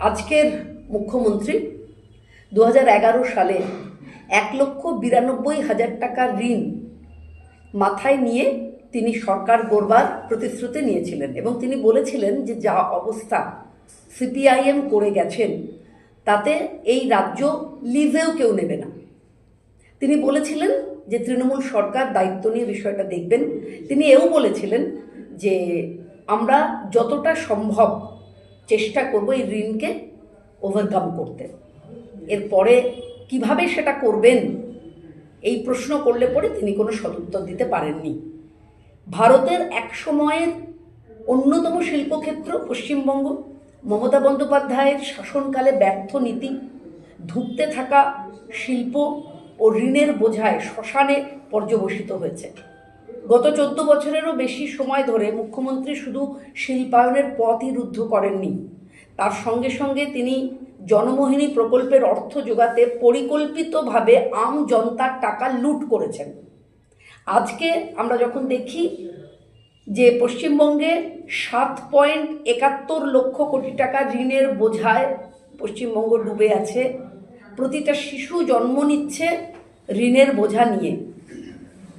আজকের মুখ্যমন্ত্রী দু হাজার এগারো সালে এক লক্ষ বিরানব্বই হাজার টাকার ঋণ মাথায় নিয়ে তিনি সরকার গড়বার প্রতিশ্রুতি নিয়েছিলেন এবং তিনি বলেছিলেন যে যা অবস্থা সিপিআইএম করে গেছেন, তাতে এই রাজ্য লিজেও কেউ নেবে না। তিনি বলেছিলেন যে তৃণমূল সরকার দায়িত্ব নিয়ে বিষয়টা দেখবেন। তিনি এও বলেছিলেন যে আমরা যতটা সম্ভব চেষ্টা করব এই ঋণকে ওভারকাম করতে। এরপরে কীভাবে সেটা করবেন? এই প্রশ্ন করলে পরে তিনি কোনো সদুত্তর দিতে পারেননি। ভারতের এক সময়ের অন্যতম শিল্পক্ষেত্র পশ্চিমবঙ্গ। মমতা বন্দ্যোপাধ্যায়ের শাসনকালে ব্যর্থ নীতি, ধুঁকতে থাকা শিল্প ও ঋণের বোঝায় শ্মশানে পর্যবসিত হয়েছে। গত চোদ্দ বছরেরও বেশি সময় ধরে মুখ্যমন্ত্রী শুধু শিল্পায়নের পথই রুদ্ধ করেননি। তার সঙ্গে সঙ্গে তিনি জনমোহিনী প্রকল্পের অর্থ যোগাতে পরিকল্পিতভাবে আম জনতার টাকা লুট করেছেন। আজকে আমরা যখন দেখি যে পশ্চিমবঙ্গে সাত পয়েন্ট একাত্তর লক্ষ কোটি টাকা ঋণের বোঝায় পশ্চিমবঙ্গ ডুবে আছে, প্রতিটা শিশু জন্ম নিচ্ছে ঋণের বোঝা নিয়ে।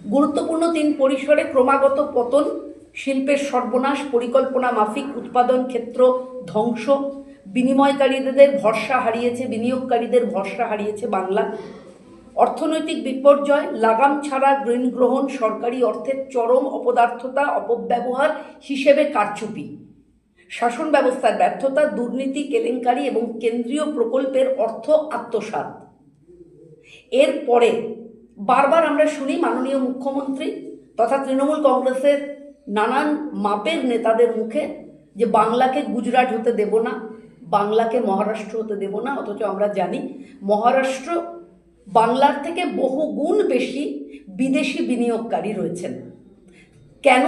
গুরুত্বপূর্ণ তিন পরিসরে ক্রমাগত পতন, শিল্পের সর্বনাশ, পরিকল্পনা, মাফিক, উৎপাদন ক্ষেত্র ধ্বংস। বিনিময়কারীদের ভরসা হারিয়েছে, বিনিয়োগকারীদের ভরসা হারিয়েছে বাংলা। অর্থনৈতিক বিপর্যয়, লাগাম ছাড়া ঋণ গ্রহণ, সরকারি অর্থের চরম অপদার্থতা, অপব্যবহার হিসেবে কারচুপি। শাসন ব্যবস্থার ব্যর্থতা, দুর্নীতি, কেলেঙ্কারি এবং কেন্দ্রীয় প্রকল্পের অর্থ আত্মসাৎ। এরপরে বারবার আমরা শুনি মাননীয় মুখ্যমন্ত্রী তথা তৃণমূল কংগ্রেসের নানান মাপের নেতাদের মুখে যে বাংলাকে গুজরাট হতে দেব না, বাংলাকে মহারাষ্ট্র হতে দেব না, অথচ আমরা জানি মহারাষ্ট্র বাংলার থেকে বহু গুণ বেশি বিদেশি বিনিয়োগকারী রয়েছেন। কেন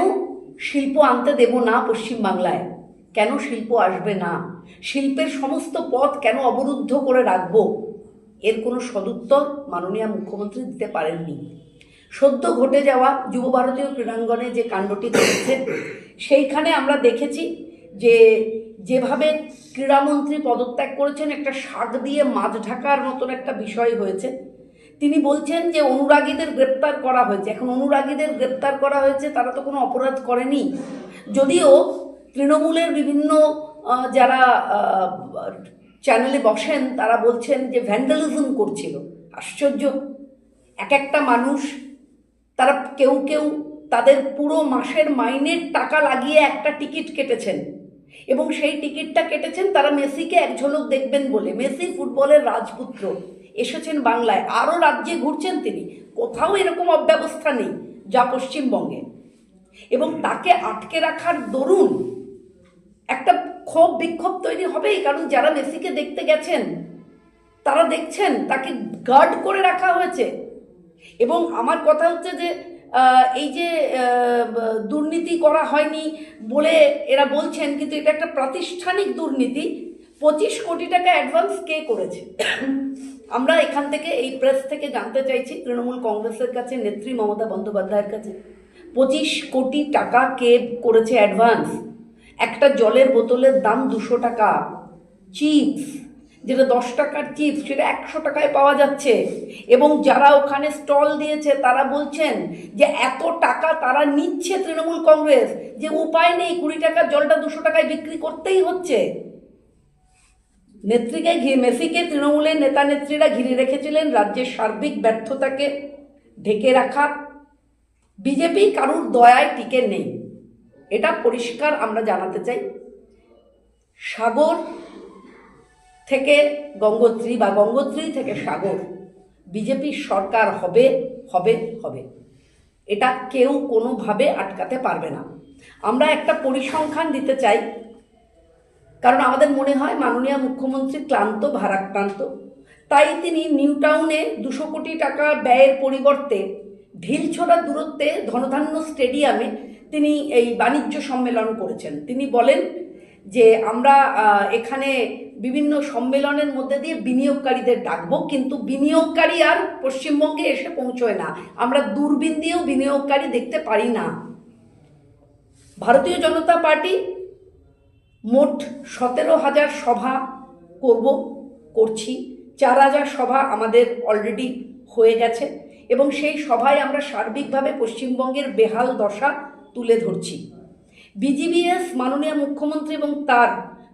শিল্প আনতে দেব না পশ্চিমবাংলায়? কেন শিল্প আসবে না? শিল্পের সমস্ত পথ কেন অবরুদ্ধ করে রাখব? এর কোনো সদুত্তর মাননীয় মুখ্যমন্ত্রী দিতে পারেননি। সদ্য ঘটে যাওয়া যুব ভারতীয় ক্রীড়াঙ্গনে যে কাণ্ডটি ঘটেছে, সেইখানে আমরা দেখেছি যে যেভাবে ক্রীড়ামন্ত্রী পদত্যাগ করেছেন, একটা শাক দিয়ে মাছ ঢাকার মতন একটা বিষয় হয়েছে। তিনি বলছেন যে অনুরাগীদের গ্রেপ্তার করা হয়েছে। এখন অনুরাগীদের গ্রেপ্তার করা হয়েছে, তারা তো কোনো অপরাধ করেনি। যদিও তৃণমূলের বিভিন্ন যারা চ্যানেলে বসেন, তারা বলছেন যে ভ্যান্ডালিজম করছিল। আশ্চর্য। এক একটা মানুষ, তারা কেউ কেউ তাদের পুরো মাসের মাইনের টাকা লাগিয়ে একটা টিকিট কেটেছেন। এবং সেই টিকিটটা কেটেছেন তারা মেসিকে এক ঝলক দেখবেন বলে। মেসি ফুটবলের রাজপুত্র। এসেছেন বাংলায়। আরও রাজ্যে ঘুরছেন তিনি। কোথাও এরকম অব্যবস্থা নেই, যা পশ্চিমবঙ্গে। এবং তাকে আটকে রাখার দরুন একটা ক্ষোভ বিক্ষোভ তৈরি হবেই, কারণ যারা মেসিকে দেখতে গেছেন, তারা দেখছেন, তাকে গার্ড করে রাখা হয়েছে। এবং আমার কথা হচ্ছে যে এই যে দুর্নীতি করা হয়নি বলে এরা বলছেন, কিন্তু এটা একটা প্রাতিষ্ঠানিক দুর্নীতি। পঁচিশ কোটি টাকা অ্যাডভান্স কে করেছে? আমরা এখান থেকে এই প্রেস থেকে জানতে চাইছি, তৃণমূল কংগ্রেসের কাছে, নেত্রী মমতা বন্দ্যোপাধ্যায়ের কাছে। পঁচিশ কোটি টাকা কে করেছে অ্যাডভান্স একটা জলের বোতলের দাম দুশো টাকা। চিপস, যেটা দশ টাকার চিপস, সেটা একশো টাকায় পাওয়া যাচ্ছে। এবং যারা ওখানে স্টল দিয়েছে, তারা বলছেন যে এত টাকা তারা নিচ্ছে তৃণমূল কংগ্রেস, যে উপায় নেই, কুড়ি টাকার জলটা দুশো টাকায় বিক্রি করতেই হচ্ছে। নেত্রীকে ঘিরে মেসিকে তৃণমূলের নেতা নেত্রীরা ঘিরে রেখেছিলেন, রাজ্যের সার্বিক ব্যর্থতাকে ঢেকে রাখা। বিজেপি কারুর দয়ায় টিকে নেই। এটা পরিষ্কার আমরা জানাতে চাই। সাগর থেকে গঙ্গোত্রী বা গঙ্গোত্রী থেকে সাগর বিজেপির সরকার হবে হবে হবে। এটা কেউ কোনোভাবে আটকাতে পারবে না। আমরা একটা পরিসংখ্যান দিতে চাই। কারণ আমাদের মনে হয় মাননীয় মুখ্যমন্ত্রী ক্লান্ত, ভারাক্রান্ত। তাই তিনি নিউ টাউনে দুশো কোটি টাকা ব্যয়ের পরিবর্তে ঢিলছোড়া দূরত্বে ধনধান্য স্টেডিয়ামে তিনি এই বাণিজ্য সম্মেলন করেছেন। তিনি বলেন যে আমরা এখানে বিভিন্ন সম্মেলনের মধ্যে দিয়ে বিনিয়োগকারীদের ডাকবো, কিন্তু বিনিয়োগকারী আর পশ্চিমবঙ্গে এসে পৌঁছয় না। আমরা দূরবীন দিয়েও বিনিয়োগকারী দেখতে পারি না। ভারতীয় জনতা পার্টি মোট সতেরো হাজার সভা করব, করছি। চার হাজার সভা আমাদের অলরেডি হয়ে গেছে এবং সেই সভায় আমরা সার্বিকভাবে পশ্চিমবঙ্গের বেহাল দশা তুলে ধরছি। বিজিবিএস, মাননীয় মুখ্যমন্ত্রী এবং তার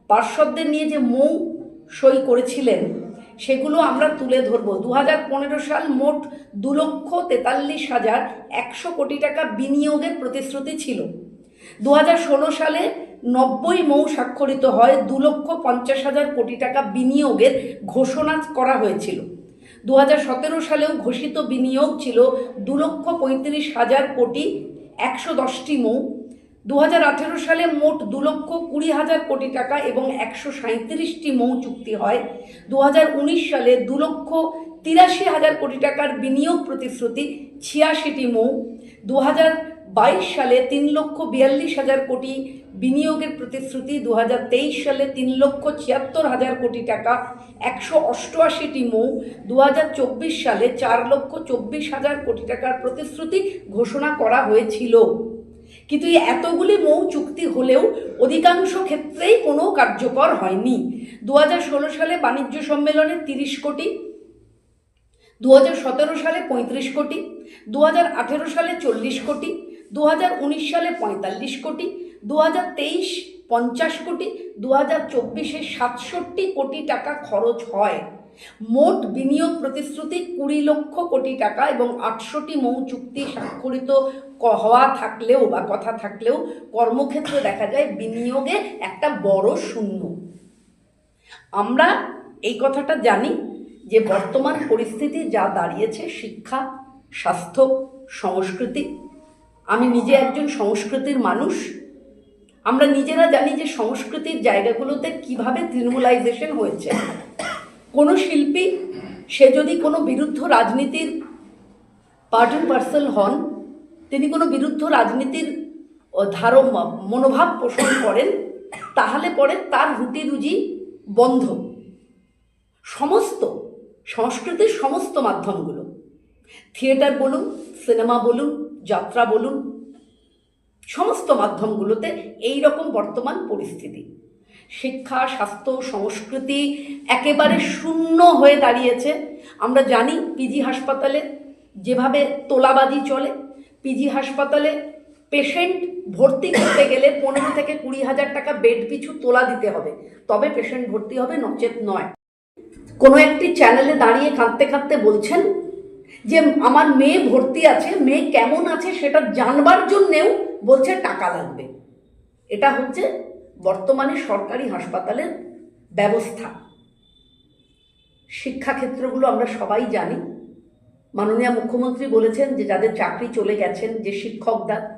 পার্শ্বদের নিয়ে যে মৌ সই করেছিলেন, সেগুলো আমরা তুলে ধরবো। দু সাল মোট দু লক্ষ তেতাল্লিশ হাজার একশো কোটি টাকা বিনিয়োগের প্রতিশ্রুতি ছিল। দু হাজার ষোলো সালে নব্বই মৌ স্বাক্ষরিত হয়, দু লক্ষ পঞ্চাশ হাজার কোটি টাকা বিনিয়োগের ঘোষণা করা হয়েছিল। দু হাজার সতেরো সালেও ঘোষিত বিনিয়োগ ছিল দু লক্ষ পঁয়ত্রিশ হাজার কোটি একশো দশটি মৌ। দু হাজার আঠেরো সালে মোট দু লক্ষ কুড়ি হাজার কোটি টাকা এবং একশো সাঁত্রিশটি মৌ চুক্তি হয়। দু হাজার উনিশ সালে দু লক্ষ তিরাশি হাজার কোটি টাকার বিনিয়োগ প্রতিশ্রুতি ছিয়াশিটি মৌ। দু বাইশ সালে তিন লক্ষ বিয়াল্লিশ হাজার কোটি বিনিয়োগের প্রতিশ্রুতি দু হাজার তেইশ সালে তিন লক্ষ ছিয়াত্তর হাজার কোটি টাকা, একশো অষ্টআশিটি মৌ দু হাজার চব্বিশ সালে চার লক্ষ চব্বিশ হাজার কোটি টাকার প্রতিশ্রুতি ঘোষণা করা হয়েছিল। কিন্তু এই এতগুলি মৌ চুক্তি হলেও অধিকাংশ ক্ষেত্রেই কোনো কার্যকর হয়নি। দু হাজার ষোলো সালে বাণিজ্য সম্মেলনে তিরিশ কোটি দু হাজার সতেরো সালে পঁয়ত্রিশ কোটি দু হাজার আঠেরো সালে চল্লিশ কোটি দু হাজার উনিশ সালে পঁয়তাল্লিশ কোটি দু হাজার তেইশ পঞ্চাশ কোটি দু হাজার চব্বিশে সাতষট্টি কোটি টাকা খরচ হয়। মোট বিনিয়োগ প্রতিশ্রুতি কুড়ি লক্ষ কোটি টাকা এবং আটশোটি মৌ চুক্তি স্বাক্ষরিত হওয়া থাকলেও বা কথা থাকলেও কর্মক্ষেত্রে দেখা যায় বিনিয়োগে একটা বড় শূন্য। আমরা এই কথাটা জানি যে বর্তমান পরিস্থিতি যা দাঁড়িয়েছে, শিক্ষা, স্বাস্থ্য, সংস্কৃতি। আমি নিজে একজন সংস্কৃতির মানুষ। আমরা নিজেরা জানি যে সংস্কৃতির জায়গাগুলোতে কীভাবে তৃণমূলাইজেশন হয়েছে। কোনো শিল্পী, সে যদি কোনো বিরুদ্ধ রাজনীতির পার্ট অ্যান্ড পার্সেল হন, তিনি কোনো বিরুদ্ধ রাজনীতির ধার মনোভাব পোষণ করেন, তাহলে পরে তার রুটি রুজি বন্ধ। সমস্ত, সংস্কৃতির সমস্ত মাধ্যমগুলো। থিয়েটার বলুন, সিনেমা বলুন, যাত্রা বলুন সমস্ত মাধ্যমগুলোতে এই রকম বর্তমান পরিস্থিতি। শিক্ষা, স্বাস্থ্য, সংস্কৃতি একেবারে শূন্য হয়ে দাঁড়িয়েছে। আমরা জানি পিজি হাসপাতালে যেভাবে তোলাবাজি চলে পিজি হাসপাতালে পেশেন্ট ভর্তি করতে গেলে পনেরো থেকে কুড়ি হাজার টাকা বেড পিছু তোলা দিতে হবে। তবে পেশেন্ট ভর্তি হবে নচেত নয়। কোনো একটি চ্যানেলে দাঁড়িয়ে কাঁদতে কাঁদতে বলছেন যে আমার মেয়ে ভর্তি আছে, মেয়ে কেমন আছে সেটা জানবার জন্যেও বলছে টাকা লাগবে। এটা হচ্ছে বর্তমানে সরকারি হাসপাতালের ব্যবস্থা। শিক্ষাক্ষেত্রগুলো আমরা সবাই জানি। মাননীয় মুখ্যমন্ত্রী বলেছেন যে যাদের চাকরি চলে গেছেন, যে শিক্ষকরা,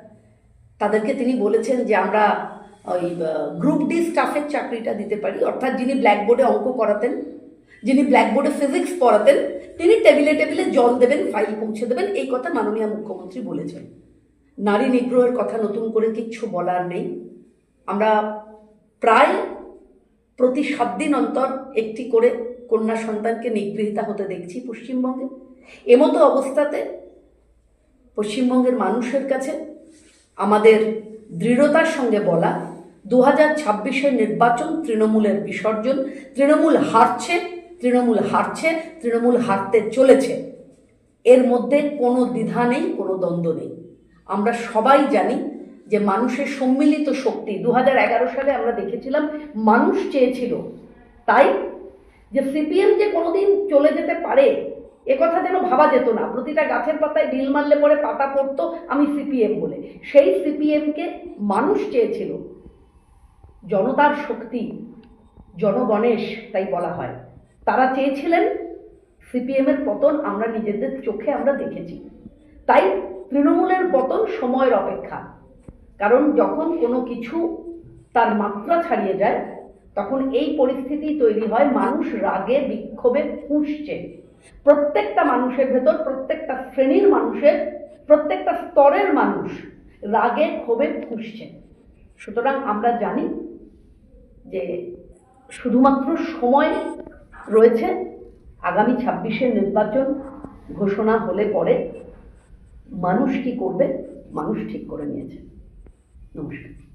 তাদেরকে তিনি বলেছেন যে আমরা ওই গ্রুপ ডি স্টাফের চাকরিটা দিতে পারি। অর্থাৎ যিনি ব্ল্যাকবোর্ডে অঙ্ক করাতেন যিনি ব্ল্যাকবোর্ডে ফিজিক্স পড়াতেন, তিনি টেবিলে টেবিলে জল দেবেন ফাইল পৌঁছে দেবেন, এই কথা মাননীয় মুখ্যমন্ত্রী বলেছেন। নারী নিগ্রহের কথা নতুন করে কিচ্ছু বলার নেই। আমরা প্রায় প্রতি সাত দিন অন্তর একটি করে কন্যা সন্তানকে নিগৃহীতা হতে দেখছি পশ্চিমবঙ্গে। এমতো অবস্থাতে পশ্চিমবঙ্গের মানুষের কাছে আমাদের দৃঢ়তার সঙ্গে বলা দু হাজার নির্বাচন তৃণমূলের বিসর্জন, তৃণমূল হারছে তৃণমূল হারছে, তৃণমূল হারতে চলেছে। এর মধ্যে কোনো দ্বিধা নেই, কোনো দ্বন্দ্ব নেই। আমরা সবাই জানি যে মানুষের সম্মিলিত শক্তি দু হাজার এগারো সালে আমরা দেখেছিলাম মানুষ চেয়েছিল তাই যে সিপিএম যে কোনোদিন চলে যেতে পারে, এ কথা যেন ভাবা যেত না। প্রতিটা গাছের পাতায় ঢিল মারলে পরে পাতা পড়তো, আমি সিপিএম বলে। সেই সিপিএমকে মানুষ চেয়েছিল। জনতার শক্তি জনগণেশ তাই বলা হয়। তারা চেয়েছিলেন সিপিএমের পতন আমরা নিজেদের চোখে আমরা দেখেছি। তাই তৃণমূলের পতন সময়ের অপেক্ষা। কারণ যখন কোনো কিছু তার মাত্রা ছাড়িয়ে যায়, তখন এই পরিস্থিতি তৈরি হয়, মানুষ রাগে, বিক্ষোভে ফুঁসছে। প্রত্যেকটা মানুষের ভেতর, প্রত্যেকটা শ্রেণির মানুষের, প্রত্যেকটা স্তরের মানুষ রাগে, ক্ষোভে ফুঁসছে। সুতরাং আমরা জানি যে শুধুমাত্র সময় রয়েছে। আগামী ছাব্বিশের নির্বাচন ঘোষণা হলে পরে মানুষ কি করবে? মানুষ ঠিক করে নিয়েছে। নমস্কার।